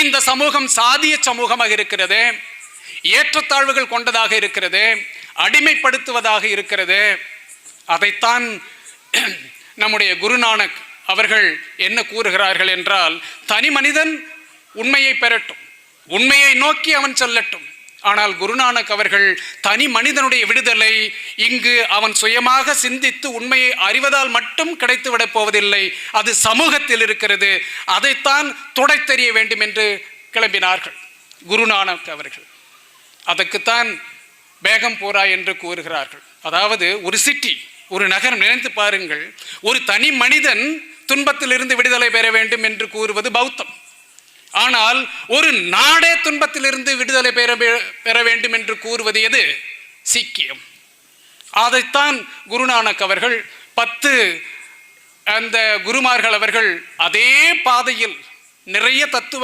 இந்த சமூகம் சாதிய சமூகமாக இருக்கிறது ஏற்றத்தாழ்வுகள் கொண்டதாக இருக்கிறது அடிமைப்படுத்துவதாக இருக்கிறது. அதைத்தான் நம்முடைய குருநானக் அவர்கள் என்ன கூறுகிறார்கள் என்றால் தனி மனிதன் உண்மையை பெறட்டும் உண்மையை நோக்கி அவன் செல்லட்டும். ஆனால் குருநானக் அவர்கள் தனி மனிதனுடைய விடுதலை இங்கு அவன் சுயமாக சிந்தித்து உண்மையை அறிவதால் மட்டும் கிடைத்துவிடப் போவதில்லை. அது சமூகத்தில் இருக்கிறது. அதைத்தான் துடைத்தெறிய வேண்டும் என்று கிளம்பினார்கள் குருநானக் அவர்கள். அதற்குத்தான் பேகம் போரா என்று கூறுகிறார்கள். அதாவது ஒரு சிட்டி ஒரு நகரம் நினைத்து பாருங்கள். ஒரு தனி மனிதன் துன்பத்திலிருந்து விடுதலை பெற வேண்டும் என்று கூறுவது பௌத்தம். ஆனால் ஒரு நாடே துன்பத்திலிருந்து விடுதலை பெற பெற வேண்டும் என்று கூறுவது எது? சீக்கியம். அதைத்தான் குருநானக் அவர்கள் பத்து அந்த குருமார்கள் அவர்கள் அதே பாதையில் நிறைய தத்துவ